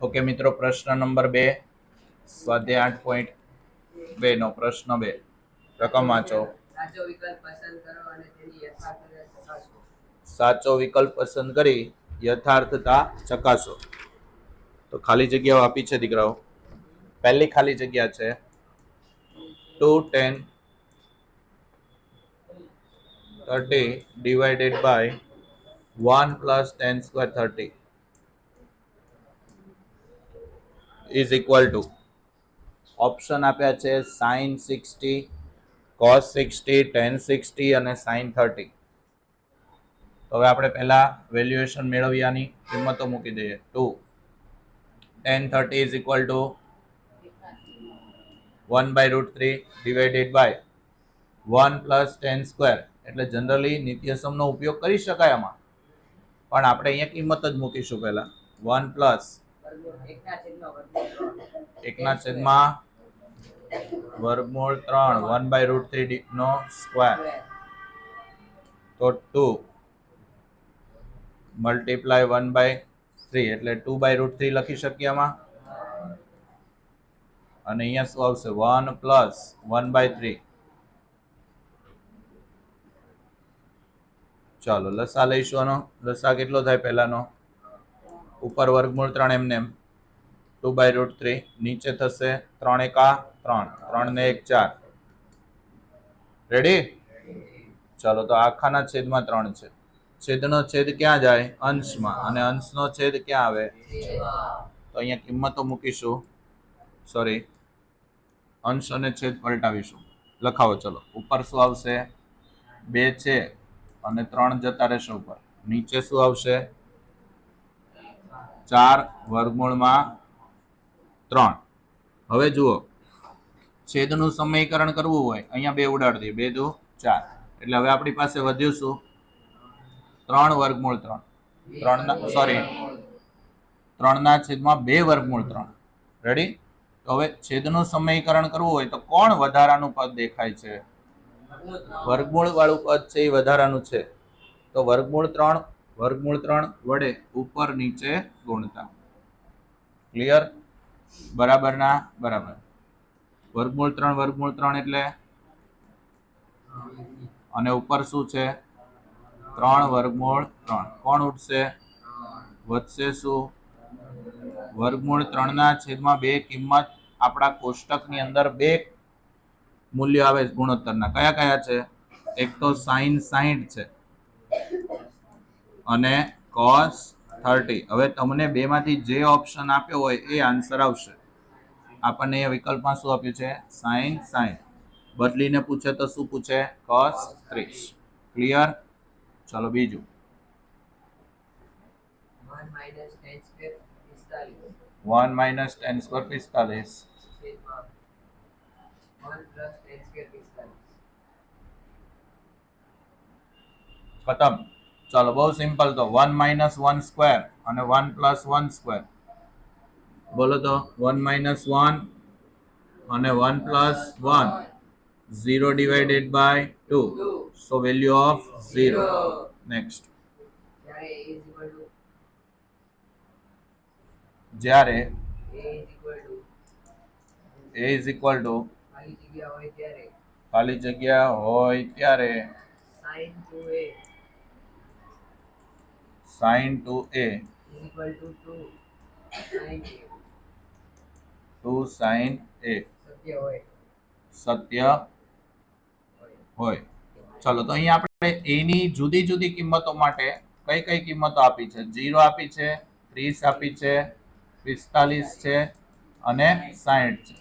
Okay મિત્રો પ્રશ્ન number બે. સ્વાધ્યાય આઠ પોઈન્ટ બે નો પ્રશ્ન બે. રકમ વાંચો. સાચો વિકલ્પ પસંદ કરો અને તેની યથાર્થતા સાચો વિકલ્પ પસંદ કરી યથાર્થતા ચકાસો. તો ખાલી જગ્યાઓ આપી છે દીકરાઓ. પહેલી ખાલી જગ્યા છે two tan thirty divided by one plus tan square thirty is equal to option આપ્યા છે sine sixty cos sixty tan sixty અને સાઇન થર્ટી તો હવે આપણે પહેલા વેલ્યુએશન મેળવ્યાની કિંમતો મૂકી દઈએ. Two tan thirty is equal to one by root three divided by one plus tan square એટલે જનરલી નિત્યસમનો ઉપયોગ કરી શકાય આમાં. પણ આપણે અહીંયા કિંમત જ મૂકીશું પહેલા. વન પ્લસ એકના છેદમાં વર્ગમૂળ ત્રણ. વન બાય રૂટ થ્રી નો સ્ક્વેર સ્ક્વેર. તો two multiply one by three એટલે ટુ બાય રૂટ થ્રી લખી શકીએ આમાં? અને અહીંયા શું આવશે? One plus one by three ચાલો લસા લઈશું આનો. લસા કેટલો થાય પહેલાનો? ઉપર વર્ગમૂળ ત્રણ એમને એમ. ટુ બાય રૂટ થ્રી, નીચે થશે ત્રણ એકા ત્રણ. ત્રણ ને એક ચાર. રેડી ચાલો તો આખાના છેદમાં ત્રણ છે. છેદનો છેદ ક્યાં જાય? અંશમાં. અને અંશનો છેદ ક્યાં આવે. તો અહીંયા કિંમતો મૂકીશું. સોરી અંશ અને છેદ પલટાવીશું. લખાવો, ચલો. ઉપર શું આવશે? બે છે. અને ત્રણ જતા રહેશે ઉપર. નીચે શું આવશે? ચાર વર્ગમૂળમાં ત્રણ. હવે જુઓ. છેદનું સમયકરણ કરવું હોય, અહીંયા બે ઉડાડતી બે, દુ, ચાર. એટલે હવે આપણી પાસે વધ્યું શું? ત્રણ વર્ગમૂળ ત્રણ. ત્રણના સોરી ત્રણના છેદમાં બે વર્ગમૂળ ત્રણ. રેડી તો હવે છેદનું સમયકરણ કરવું હોય તો કોણ વધારાનું પદ દેખાય છે? વર્ગમૂળ વાળું પદ છે એ વધારાનું છે. તો વર્ગમૂળ ત્રણ વર્ગમૂળ ત્રણ વડે ઉપર નીચે ગુણતા. ક્લિયર બરાબર ના બરાબર. વર્ગમૂળ ત્રણ વર્ગમૂળ ત્રણ એટલે? અને ઉપર શું છે? ત્રણ, વર્ગમૂળ ત્રણ. કોણ ઉઠશે વધશે શું? વર્ગમૂળ ત્રણના છેદમાં બે કિંમત આપણા કોષ્ટકની અંદર બે મૂલ્ય આવે ગુણોત્તરના. કયા કયા છે? એક તો સાઈન સાઈઠ છે. અને કોસ થર્ટી હવે તમને બેમાંથી જે ઓપ્શન આપ્યો હોય એ આન્સર આવશે. આપણને એ વિકલ્પમાં શું આપ્યું છે? Sine sine. બદલીને પૂછે તો શું પૂછે? કોસ ત્રીસ. ક્લિયર ચલો બીજું. વન માઇનસ ટેન સ્ક્વેર પિસ્તાલીસ. ખતમ. ચાલો, બહુ સિમ્પલ તો. વન માઇનસ વન સ્ક્વેર અને વન પ્લસ વન સ્ક્વેર બોલો તો. વન માઇનસ વન અને one plus one zero divided by two so value of zero next જ્યારે એ ઇઝ ઇક્વલ ટુ ખાલી જગ્યા હોય ત્યારે. Sine two A two sin a. Two sine A સત્ય હોય. સત્ય ચલો, તો અહીંયા આપણે એની જુદી જુદી કિંમતો માટે કઈ કઈ કિંમતો આપી છે? જીરો આપી છે, ત્રીસ આપી છે, પિસ્તાલીસ છે અને સાહીઠ છે.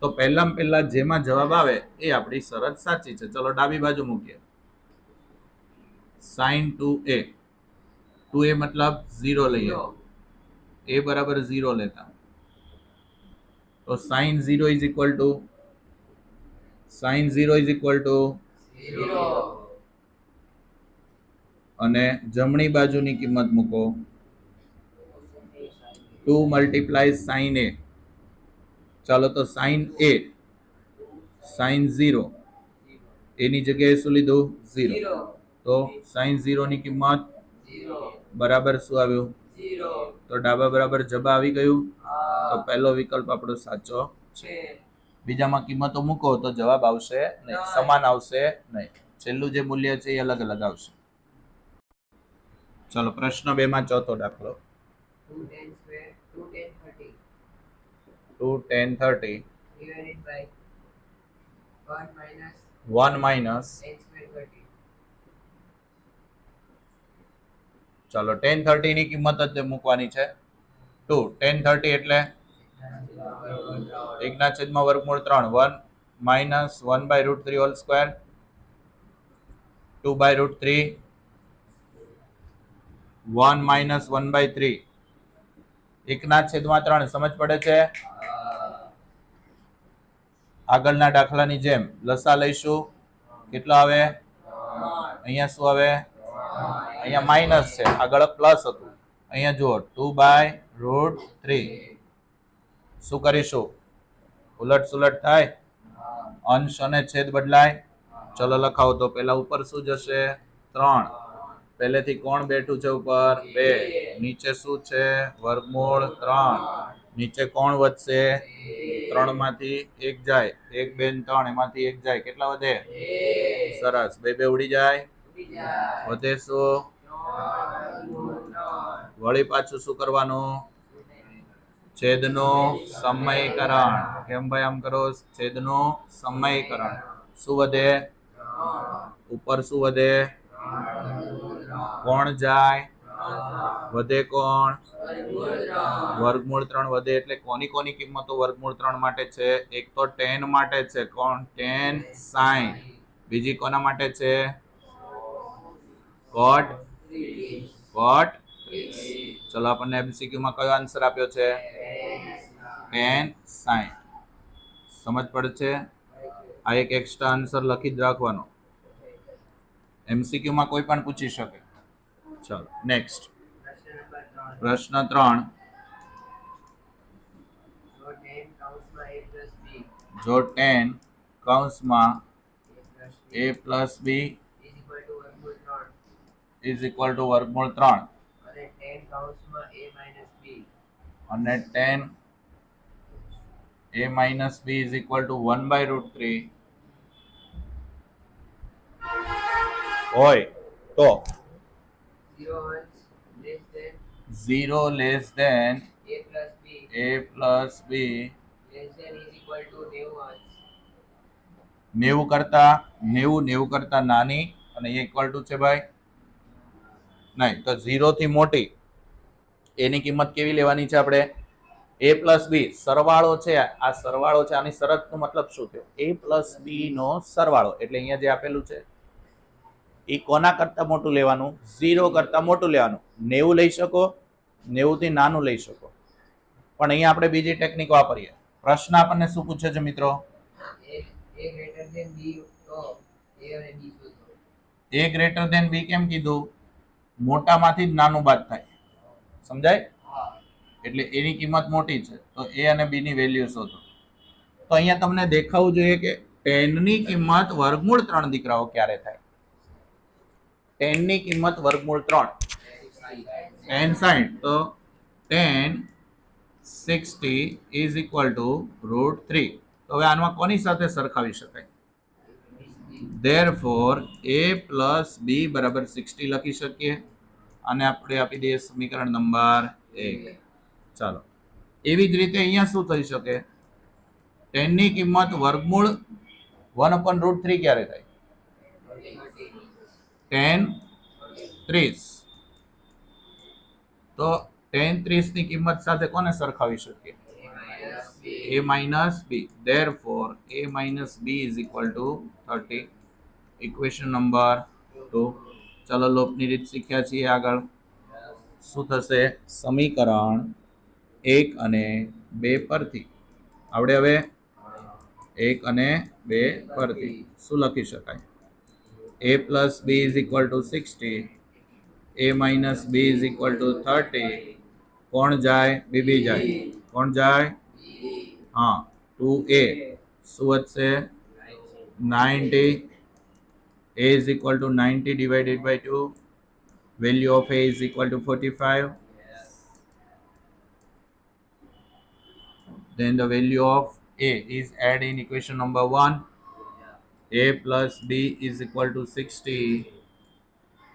તો પહેલામાં પહેલા જેમાં જવાબ આવે એ આપણી શરત સાચી છે. ચલો, ડાબી બાજુ મૂકીએ. Sine two A two A મતલબ ઝીરો લઈએ એ બરાબર ઝીરો લેતા તો sine zero is equal to sine zero is equal to અને જમણી બાજુની કિંમત મૂકો। Two multiply sine A. ચાલો તો સાઇન એ સાઇન ઝીરો એની જગ્યાએ શું લીધું? ઝીરો. તો સાઇન ઝીરોની કિંમત. બરાબર શું આવ્યું? તો ડાબા બરાબર જબા આવી ગયું? તો પહેલો વિકલ્પ આપણો સાચો છે. બીજામાં કિંમતો મૂકો તો જવાબ આવશે નહીં. સમાન આવશે નહીં. છેલ્લું જે મૂલ્ય છે એ અલગ અલગ આવશે. ચલો પ્રશ્ન બે માં ચોથો દાખલો. 2 10 square 2 10 30 two tan thirty divided by 1 minus one minus ચલો ટેન થર્ટીની કિંમત જ મૂકવાની છે. ટુ ટેન થર્ટી એટલે એકના છેદમાં વર્ગમૂળ ત્રણ, one minus one by root three whole square, two by root three, one minus one by three. એકના છેદમાં ત્રણ, સમજ પડે છે? આગળના દાખલાની જેમ લસા લઈશું. કેટલો આવે? અહીંયા શું આવે? અહીંયા માઇનસ છે. આગળ પ્લસ હતું. અહીંયા જુઓ ટુ બાય રૂટ થ્રી શું કરીશું? ઉલટ સુલટ થાય? અંશ અને છેદ બદલાય? ચલો લખાવો તો પેલા ઉપર શું જશે? ત્રણ. પહેલેથી કોણ બેઠું છે ઉપર? બે. નીચે શું છે? વર્ગમૂળ ત્રણ. નીચે કોણ વધશે? ત્રણમાંથી એક જાય. એક, બે ત્રણ. એમાંથી એક જાય. કેટલા વધે? સરસ. બે બે ઉડી જાય? વધે શું? વળી પાછું શું કરવાનું? છેદનો સમયકરણ. કેમ ભાઈ આમ કરો? છેદનું સમયકરણ. શું વધે? ઉપર શું વધે? કોણ જાય? વધે કોણ? વર્ગમૂળ ત્રણ વધે એટલે કોની કોની કિંમતો વર્ગમૂળ ત્રણ માટે છે? એક તો ટેન માટે છે. કોણ? Tan sine. બીજી કોના માટે છે? કોટ. કોટ. ચલો આપણને એમસીક્યુ માં કયો આન્સર આપ્યો છે? ટેન સાઈન સમજ પડે છે? આ એક એક્સ્ટ્રા આન્સર લખી જ રાખવાનો. એમસીક્યુ માં કોઈ પણ પૂછી શકે. ચલો નેક્સ્ટ પ્રશ્ન નંબર 3 પ્રશ્ન ત્રણ. જો 10 કૌંસમાં a જો ટેન કૌંસમાં A plus B is equal to વર્ગમૂળ 3 ઇઝ ઇક્વલ ટુ વર્ગમૂળ ત્રણ. અને 10 કૌંસમાં a b અને tan A minus B is equal to one by root three હોય તો? 0 less than zero less than a plus b. A plus B less than is equal to 90 નેવું કરતા નેવું નેવું કરતા નાની અને એ ઇક્વલ ટુ છે ભાઈ? નહીં તો ઝીરોથી મોટી એની કિંમત કેવી લેવાની છે આપણે? એ પ્લસ બી સરવાળો છે આ સરવાળો છે આની શરતનો મતલબ શું થયો? એ પ્લસ બી નો સરવાળો એટલે અહીંયા જે આપેલું છે એ કોના કરતા મોટું લેવાનું? ઝીરો કરતા મોટું લેવાનું. નેવું લઈ શકો નેવુંથી નાનું લઈ શકો. પણ અહીંયા આપણે બીજી ટેકનિક વાપરીએ. પ્રશ્ન આપણને શું પૂછે છે મિત્રો? એ ગ્રેટર દેન બી કેમ કીધું? મોટામાંથી જ નાનું બાદ થાય. સમજાય? એટલે એની કિંમત મોટી છે. તો એ અને બીની વેલ્યુ શોધો. તો અહીંયા તમને દેખાવું જોઈએ કે ટેનની કિંમત વર્ગમૂળ ત્રણ દીકરાઓ ક્યારે થાય? ટેનની કિંમત વર્ગમૂળ ત્રણ. ટેન સાઈઠ. તો tan sixty is equal to root three તો હવે આનમાં કોની સાથે સરખાવી શકાય? Therefore a પ્લસ બી બરાબર સિક્સટી લખી શકીએ. અને આપણે આપી દઈએ સમીકરણ નંબર એક. ચાલો. એવી જ રીતે અહીંયા શું થઈ શકે? ટેનની કિંમત વર્ગમૂળ વન અપન રૂટ થ્રી ક્યારે થાય? ટેન ત્રીસ. તો ટેન ત્રીસની કિંમત સાથે કોને સરખાવી શકીએ? A minus b. Therefore, a minus b is equal to 30 equation number 2 ચલો લોપની રીત શીખ્યા છીએ આગળ. શું થશે? સમીકરણ એક અને બે પરથી. આવડે હવે? એક અને બે પરથી. શું લખી શકાય? A plus B is equal to sixty A minus B is equal to thirty કોણ જાય? બીબી જાય. કોણ જાય? હા ટુ એ શું વધશે? Ninety A is equal to ninety divided by two value of A is equal to forty five then the value of a is add in equation number 1 a plus b is equal to 60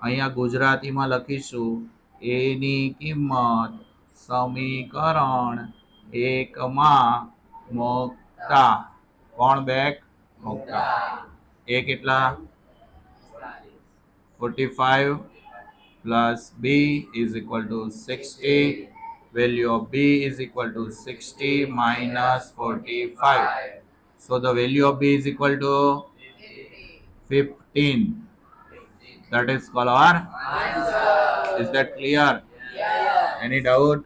અહીંયા ગુજરાતીમાં લખીશું. A ની કિંમત સમીકરણ એકમાં મૂકતા. કોણ back? મૂકતા. A કેટલા? 45 plus b is equal to 60 value of b is equal to 60 minus 45 so the value of b is equal to 15 that is called our Answer. is that clear? Yes. any doubt